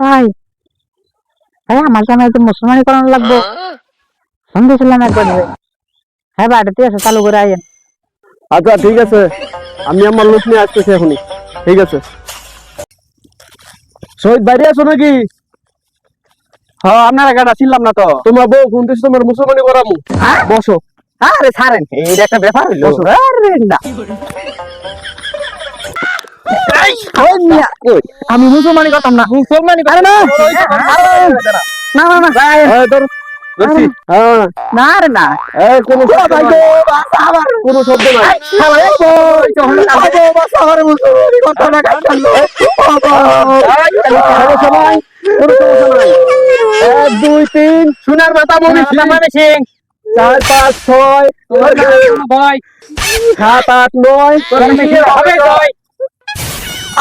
ভাই ভাই আমার জামাই তো মুসলমানি করানো লাগবো। ফোন দিয়েছিলাম একবার হ্যাঁ বাড়িতে আছে চালু করে আইয়েন আচ্ছা ঠিক আছে। আমি আমার লোক নিয়ে আসতেছি এখনই। ঠিক আছে। শহীদ বাইরে আছো নাকি? হ্যাঁ আপনার একাটা ছিলাম না তো। তোমার বউ দিচ্ছে তোমার মুসলমানি করাবো বসো। আরে ছাড়েন এইটা একটা ব্যাপার বসো। আরে না। ওই মিয়া, আমি মুসলমানি করতাম না মুসলমানি আরে না না না না এই ধরছি। হ্যাঁ, না রে না এই কোনো শব্দ ভাই নাই, গো, বাসা আমার কোনো শব্দ নাই শালা, এই বই, যখন কাঁদে। ভাই গো, বাসা আমার মুসলমানি করতাম না, কাঁদতাম না। বাবা। সমস্যা নাই, কোনো সমস্যা নাই। এক দুই তিন সোনার মাথা মনে সিং চার পাঁচ ছয় সাত আট নয় হবে শেষ